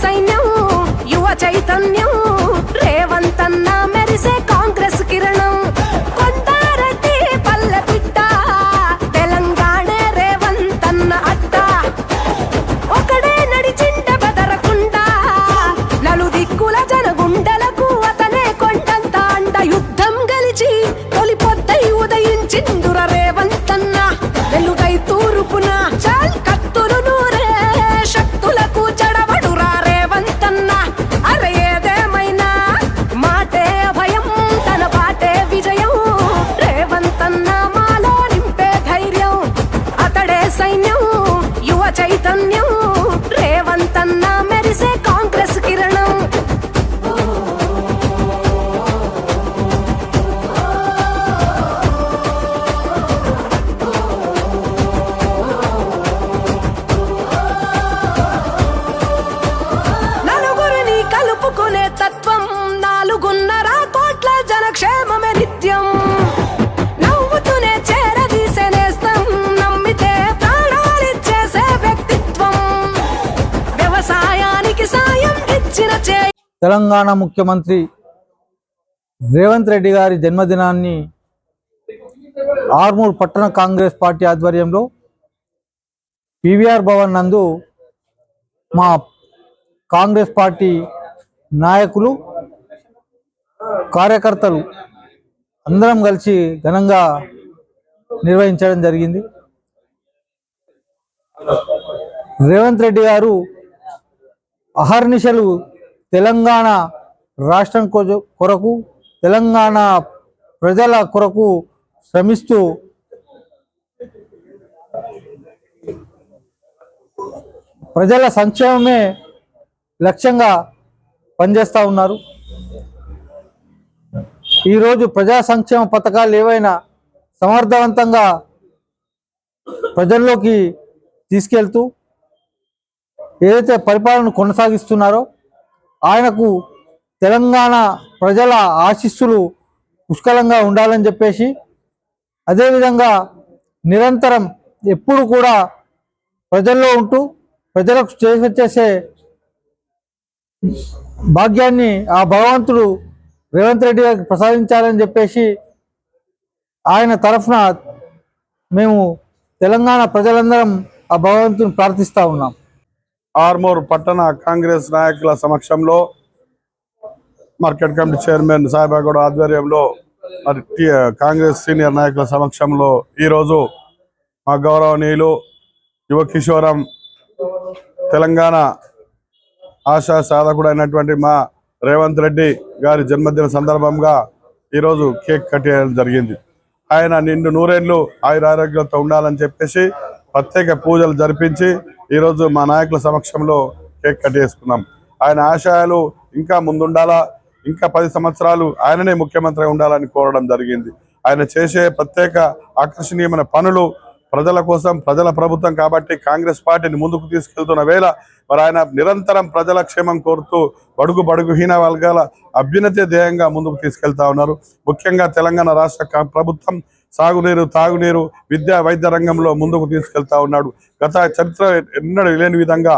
సైన్యం యువ చైతన్యం రేవంతన్న మెరిసే చైతన్యం చైతన్యం అన్న మెరిసే కాంగ్రెస్ కిరణం. నలుగురిని కలుపుకునే తత్వం తెలంగాణ ముఖ్యమంత్రి రేవంత్ రెడ్డి గారి జన్మదినాన్ని ఆర్మూర్ పట్టణ కాంగ్రెస్ పార్టీ ఆధ్వర్యంలో పివిఆర్ భవన్ నందు మా కాంగ్రెస్ పార్టీ నాయకులు కార్యకర్తలు అందరం కలిసి ఘనంగా నిర్వహించడం జరిగింది. రేవంత్ రెడ్డి గారు అహర్నిశలు తెలంగాణ రాష్ట్రం కొజ- కొరకు తెలంగాణ ప్రజల కొరకు శ్రమిస్తూ ప్రజల సంక్షేమమే లక్ష్యంగా పనిచేస్తూ ఉన్నారు. ఈరోజు ప్రజా సంక్షేమ పథకాలు ఏవైనా సమర్థవంతంగా ప్రజల్లోకి తీసుకెళ్తూ ఏదైతే పరిపాలన కొనసాగిస్తున్నారో ఆయనకు తెలంగాణ ప్రజల ఆశీస్సులు పుష్కలంగా ఉండాలని చెప్పేసి అదేవిధంగా నిరంతరం ఎప్పుడు కూడా ప్రజల్లో ఉంటూ ప్రజలకు చేసి చేసే భాగ్యాన్ని ఆ భగవంతుడు రేవంత్ రెడ్డి గారికి ప్రసాదించాలని చెప్పేసి ఆయన తరఫున మేము తెలంగాణ ప్రజలందరం ఆ భగవంతుని ప్రార్థిస్తూ ఉన్నాం. ఆర్మూర్ పట్టణ కాంగ్రెస్ నాయకుల సమక్షంలో మార్కెట్ కమిటీ చైర్మన్ సాయిబాగౌడ ఆధ్వర్యంలో మరి కాంగ్రెస్ సీనియర్ నాయకుల సమక్షంలో ఈరోజు మా గౌరవనీయులు యువకిషోరం తెలంగాణ ఆశా సాధకుడు అయినటువంటి మా రేవంత్ రెడ్డి గారి జన్మదిన సందర్భంగా ఈరోజు కేక్ కట్ చేయడం జరిగింది. ఆయన నిండు నూరేళ్ళు ఆయురారోగ్యంతో ఉండాలని చెప్పేసి ప్రత్యేక పూజలు జరిపించి ఈరోజు మా నాయకుల సమక్షంలో కేక్ కట్ చేసుకున్నాం. ఆయన ఆశయాలు ఇంకా ముందుండాలా? ఇంకా పది సంవత్సరాలు ఆయననే ముఖ్యమంత్రి ఉండాలని కోరడం జరిగింది. ఆయన చేసే ప్రత్యేక ఆకర్షణీయమైన పనులు ప్రజల కోసం ప్రజల ప్రభుత్వం కాబట్టి కాంగ్రెస్ పార్టీని ముందుకు తీసుకెళ్తున్న వేళ మరి ఆయన నిరంతరం ప్రజల క్షేమం కోరుతూ బడుగు బడుగుహీన వర్గాల అభ్యున్నతి ధ్యేయంగా ముందుకు తీసుకెళ్తా ఉన్నారు. ముఖ్యంగా తెలంగాణ రాష్ట్ర ప్రభుత్వం సాగునీరు తాగునీరు విద్యా వైద్య రంగంలో ముందుకు తీసుకెళ్తా ఉన్నాడు. గత చరిత్ర ఎన్నడూ లేని విధంగా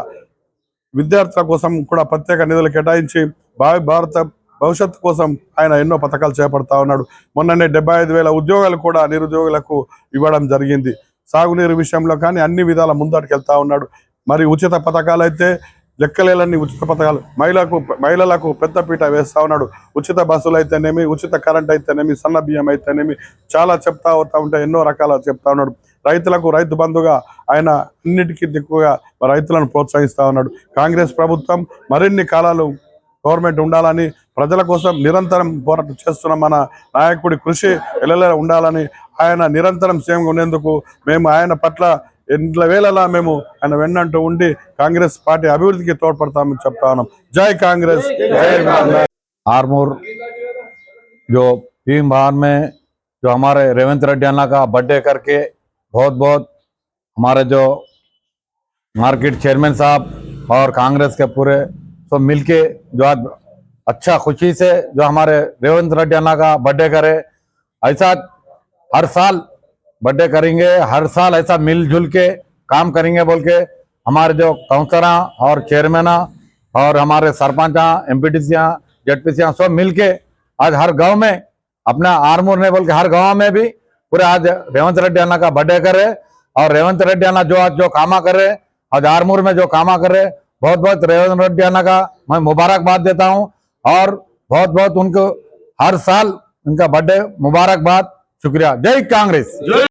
విద్యార్థుల కోసం కూడా ప్రత్యేక నిధులు కేటాయించి భావి భారత భవిష్యత్తు కోసం ఆయన ఎన్నో పథకాలు చేపడతా ఉన్నాడు. మొన్ననే డెబ్బై ఐదు వేల ఉద్యోగాలు కూడా నిరుద్యోగులకు ఇవ్వడం జరిగింది. సాగునీరు విషయంలో కానీ అన్ని విధాల ముందటికి వెళ్తా ఉన్నాడు. మరి ఉచిత పథకాలు అయితే లెక్కలేలన్నీ ఉచిత పథకాలు. మహిళలకు మహిళలకు పెద్దపీట వేస్తా ఉన్నాడు. ఉచిత బస్సులు అయితేనేమి ఉచిత కరెంట్ అయితేనేమి సన్న బియ్యం అయితేనేమి చాలా చెప్తా అవుతా ఉంటే ఎన్నో రకాల చెప్తా ఉన్నాడు. రైతులకు రైతు బంధుగా ఆయన అన్నిటికీ దిక్కుగా రైతులను ప్రోత్సహిస్తా ఉన్నాడు. కాంగ్రెస్ ప్రభుత్వం మరిన్ని కాలాలు గవర్నమెంట్ ఉండాలని ప్రజల కోసం నిరంతరం పోరాటం చేస్తున్న మన నాయకుడి కృషి ఎల్లెల ఉండాలని ఆయన నిరంతరం సేమ్ ఉండేందుకు మేము ఆయన పట్ల ఎండ్ల వేళలా మేము ఆయన వెన్నంటూ ఉండి కాంగ్రెస్ పార్టీ అభివృద్ధికి తోడ్పడతామని చెప్తా ఉన్నాం జై కాంగ్రెస్ జై కాంగ్రెస్ आरमूर जो भीम भवन में जो हमारे रेवंत रेड्डी अन्ना का बर्थडे करके बहुत बहुत हमारे जो मार्केट चेयरमैन साहब और कांग्रेस के पूरे सब मिलके जो आज अच्छा खुशी से जो हमारे रेवंत रेड्डी अन्ना का बर्थडे करे ऐसा हर साल बर्थडे करेंगे, हर साल ऐसा मिलजुल के काम करेंगे बोल के हमारे जो काउंसलर और चेयरमैन और हमारे sarpanch M P T Z सब मिलके आज हर गाँव में अपना आरमूर ने बोल के हर गाँव में भी पूरे आज रेवंत रेड्डी अन्ना का बर्थडे करे और रेवंत रेड्डी अन्ना जो आज जो कामा करे आज आरमूर में जो कामा करे बहुत बहुत रेवंत रेड्डी अन्ना का मैं मुबारकबाद देता हूँ और बहुत बहुत उनको हर साल उनका बर्थडे मुबारकबाद, शुक्रिया। जय कांग्रेस।